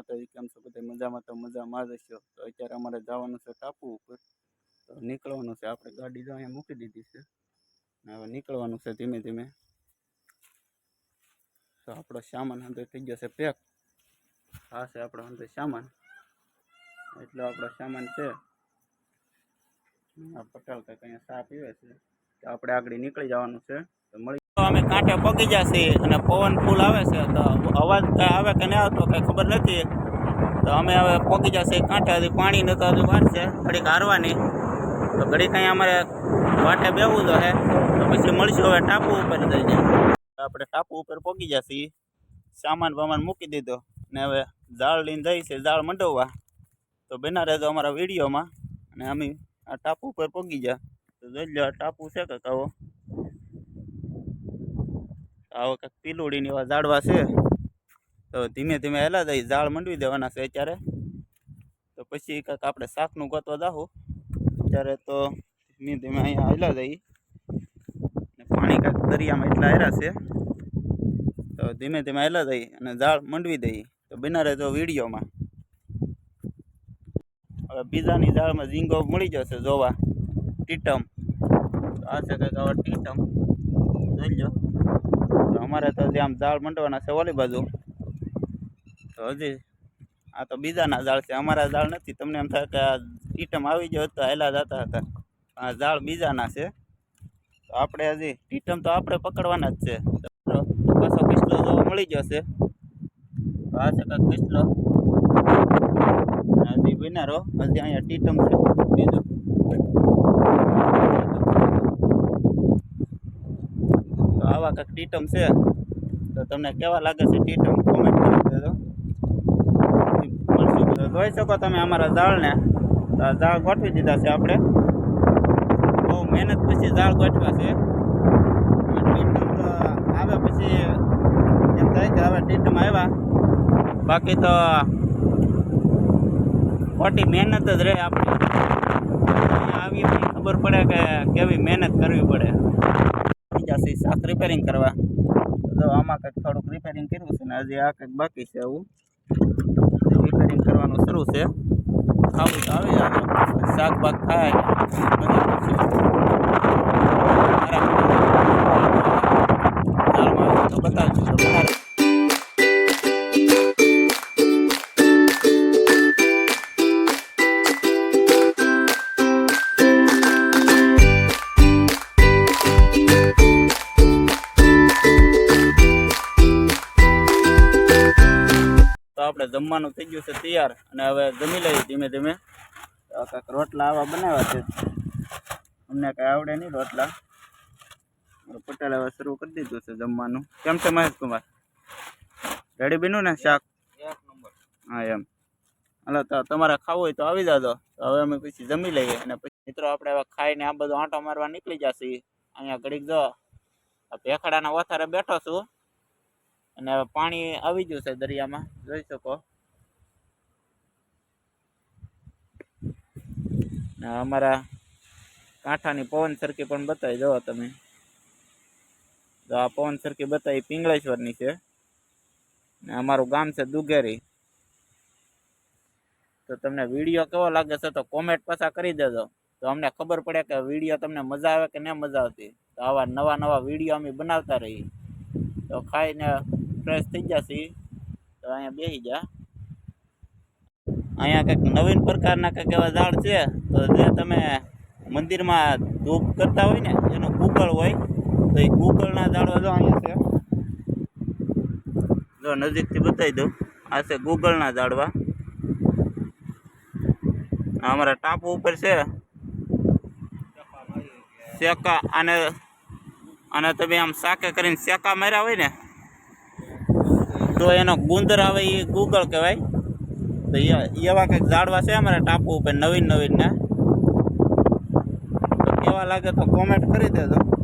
માતાજી કેમ છો? બધા મજામાં? તો મજામાં જ હશો તો અત્યારે અમારે જવાનું છે ટાપુ ઉપર. તો નીકળવાનું છે. આપણે ગાડી જો અહીંયા મૂકી દીધી છે. ને હવે નીકળવાનું છે ધીમે ધીમે. તો આપણો સામાન અંદર થઈ ગયો છે પેક. હા છે આપણો અંદર સામાન. એટલો આપણો સામાન છે. આ પટેલ કંઈક અહીંયા પીવે છે. તો આપણે આગળ નીકળી જવાનું છે. તો મળી તો કાંઠે પગી જશે અને પવન ફૂલ આવે છે, તો અવાજ કાંઈ આવે કે નહીં આવતો કાંઈ ખબર નથી. તો અમે હવે પગી જશે કાંઠે, હજી પાણી નતો હજી વાર છે, ઘડીક હારવાની. તો ઘડીક અહીં અમારે વાટે બેવું તો હે. તો પછી મળશું હવે ટાપુ ઉપર જઈને. આપણે ટાપુ ઉપર પગી જશે. સામાન બામાન મૂકી દીધો. ને હવે ઝાડ લઈને જઈ છે, ઝાડ મંડવવા. તો બેના રહેજો અમારા વિડીયોમાં. અને અમે આ ટાપુ ઉપર પગી જા. તો જોઈ લો ટાપુ છે કે કહો આવો કંઈક પીલુડીને એવા ઝાડવા છે. તો ધીમે ધીમે હેલા દઈ ઝાડ મંડવી દેવાના છે અત્યારે. તો પછી કંઈક આપણે શાકનું ગોતવા દાહું અત્યારે તો ધીમે ધીમે અહીંયા હેલા જઈ પાણી કાંઈક દરિયામાં એટલા હેરા છે. તો ધીમે ધીમે હેલા દઈ અને ઝાડ મંડવી દઈ તો બના રહેજો વિડીયોમાં. હવે બીજાની ઝાડમાં ઝીંગો મળી જશે જોવા. ટીટમ. આ છે કંઈક આવા ટીટમ. જોઈ લો અમારે તો જે આમ ઝાડ મંડવાના છે ઓલી બાજુ. તો હજી આ તો બીજાના ઝાડ છે. અમારા ઝાડ નથી. તમને એમ થાય કે આ ટીટમ આવી ગયો હતો હેલા જતા હતા. આ ઝાડ બીજાના છે. તો આપણે હજી ટીટમ તો આપણે પકડવાના જ છે. પાછો કિસલો જોવા મળી જશે છે. આ છે કાંક કિસલો હજી વિનારો હજી અહીંયા ટીટમ છે. બીજું તો આવા કંઈક ટીટમ છે. તો તમને કેવા લાગે છે ટીટમ? કોમેન્ટ કરી દેજો. જોઈ શકો તમે અમારા ઝાડને. તો આ ઝાડ ગોઠવી દીધા છે આપણે. બહુ મહેનત પછી ઝાડ ગોઠવા છે. ટીટમ તો આવે પછી એમ થાય કે હવે ટીટમ આવ્યા. બાકી તો ખોટી મહેનત જ રહે આપણી. આવી ખબર પડે કે કેવી મહેનત કરવી પડે. બીજા છે શાક રિપેરિંગ કરવા. તો આમાં કંઈક થોડુંક રિપેરિંગ કર્યું છે ને હજી આ કંઈક બાકી છે એવું રિપેરિંગ કરવાનું શરૂ છે. ખાવું આવી શાક બાક ખાય મજા. જમવાનું થઈ ગયું છે તૈયાર અને હવે જમી લઈએ ધીમે ધીમે. કાંઈક રોટલા આવા બનાવ્યા છે. અમને કાંઈ આવડે નહીં રોટલા. પટેલ હવે શરૂ કરી દીધું છે જમવાનું. કેમ છે મહેશકુમાર? રેડી બીનું ને શાક? હા એમ. હાલો તો તમારે ખાવું હોય તો આવી જાજો. તો હવે અમે પછી જમી લઈએ અને પછી મિત્રો આપણે હવે ખાઈને આ બધું આંટો મારવા નીકળી જશે. અહીંયા ઘડીક જો ભેખડાના ઓથારે બેઠો છું. અને પાણી આવી ગયું છે દરિયામાં. જોઈ શકો. અમારા કાંઠાની પવન સરખી પણ બતાવી દો તમે. તો આ પવન સરખી બતાવી પિંગળેશ્વરની છે. ને અમારું ગામ છે દુગેરી તો તમને વીડિયો કેવો લાગે છે તો કોમેન્ટ પાછા કરી દેજો. તો અમને ખબર પડે કે વીડિયો તમને મજા આવે કે ન મજા આવતી. તો આવા નવા નવા વીડિયો અમે બનાવતા રહીએ. તો ખાઈને ફ્રેશ થઈ જશે તો અહીંયા બેસી જા અહીંયા કંઈક નવીન પ્રકારના કંઈક એવા ઝાડ છે તો જે તમે મંદિરમાં ધૂપ કરતા હોય ને એનું ગૂગળ હોય તો એ ગૂગળના ઝાડવા જો અહીંયા છે જો નજીકથી બતાવી દઉં આ છે ગૂગળના ઝાડવા અમારા ટાપુ ઉપર છે શેકા અને અને તમે આમ શાકે કરીને શેકા માર્યા હોય ને તો એનો ગુંદર આવે એ ગૂગળ કહેવાય. તો એવા કંઈક ઝાડવા છે અમારા ટાપુ ઉપર નવીન નવીનને. તો કેવા લાગે તો કોમેન્ટ કરી દેજો.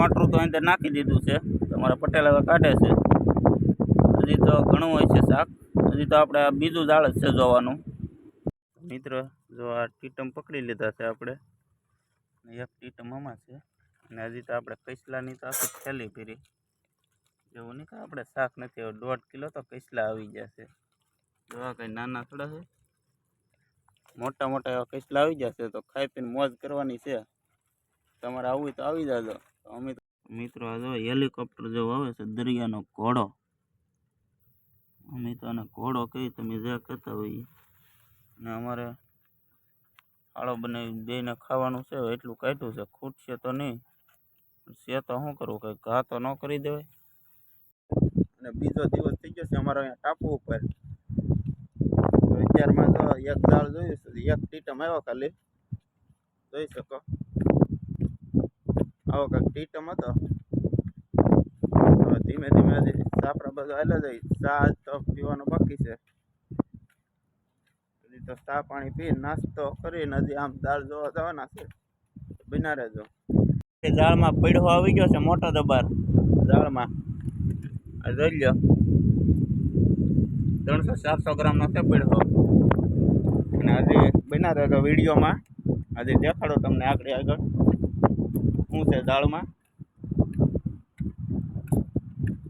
અંદર નાખી દીધું છે. તમારા પટેલ હવે કાઢે છે. હજી તો ઘણું હોય છે શાક. હજી તો આપણે બીજું દાળ જ છે જોવાનું. મિત્ર, જો આ ટીટમ પકડી લીધા છે આપણે. એક ટીટમ આમાં છે. અને હજી તો આપણે કૈસલાની તો આખી થેલી ફેરી એવું નહીં કે આપણે શાક નથી દોઢ કિલો તો કૈસલા આવી જશે જોવા કંઈ નાના થોડા છે? મોટા મોટા એવા કૈસલા આવી જશે તો ખાઈ પીને મોજ કરવાની છે. તમારે આવવું તો આવી જાજો. તો અમે મિત્રો, આ જો હેલિકોપ્ટર જેવો આવે છે, દરિયાનો ઘોડો. અમે તો આને ઘોડો કહી તમે જે કહેતા હોઈએ. ને અમારે આળો બનાવી બેને ખાવાનું છે, એટલું કાઢ્યું છે. ખૂટશે તો નહીં છે તો શું કરવું, કંઈ ઘા તો ન કરી દેવાય. અને બીજો દિવસ થઈ ગયો છે અમારા અહીંયા ટાપુ ઉપર. અત્યારમાં તો એક દાળ જોયું એક ટીટમ આવ્યો ખાલી. જોઈ શકો. આવો કાંઈક ટીટમ હતો. ધીમે ધીમે હજી સાપરા બધું હાલે જાય ચા આજ તો પીવાનો બાકી છે. હજી તો ચા પાણી પી, નાસ્તો કરીને હજી આમ દાળ જોવા જવાના છે. બિના રહેજો. જાળમાં પીડો આવી ગયો છે, મોટો દબાર જાળમાં જોઈ લો ત્રણસો ચારસો ગ્રામનો છે પીડો અને હજી બિના રહેજો વિડીયોમાં. હજી દેખાડો તમને આગળ આગળ. શું છે દાળમાં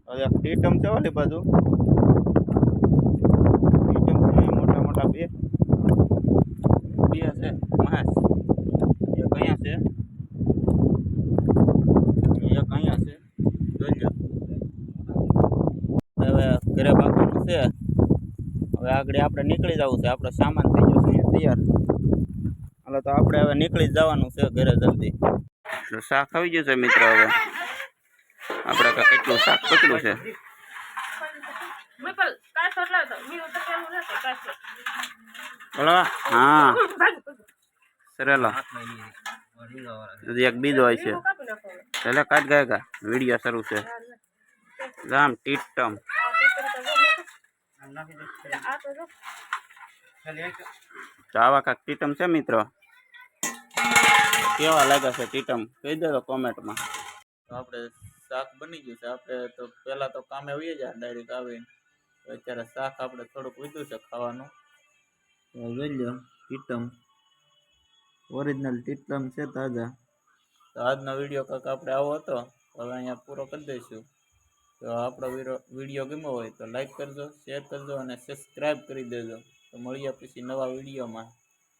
હવે એક ટીટમ છે ઓલી બાજુ. ટીટમ છે મોટા મોટા બે. બે છે. માસ. એક અહીંયા છે. એક અહીંયા છે. જોઈ લો. હવે ઘરે બાપુનું છે. હવે આગળ આપણે નીકળી જવું છે. આપણો સામાન થઈ ગયો છે. અહીંયા તૈયાર. હાલો તો આપણે હવે નીકળી જ જવાનું છે ઘરે જલ્દી. તો શાક આવી ગયું છે મિત્રો હવે. આપણે કાંઈ કેટલું શાક પકડ્યું છે? બોલો હા. સરેલો. એક બીજો હોય છે. એટલે કાઢ ગયા કા વીડિયો શરૂ છે. રામ ટીટમ. આવા કાંઈક ટીટમ છે મિત્રો? કેવા લાગે છે? ટીટમ, કહી દેજો કોમેન્ટમાં. તો આપણે શાક બની ગયું છે. આપણે તો પહેલાં તો કામે આવીએ જાય ડાયરેક્ટ આવીને અત્યારે શાક આપણે થોડુંક વધ્યું છે ખાવાનું. જોઈ લો ટીટમ. ઓરિજિનલ ટીટમ છે તાજા. તો આજનો વીડિયો કાંક આપણે આવો હતો. હવે અહીંયા પૂરો કરી દઈશું. તો આપણો વીડિયો ગમ્યો હોય તો લાઈક કરજો શેર કરજો અને સબસ્ક્રાઈબ કરી દેજો. તો મળીએ પછી નવા વિડીયોમાં.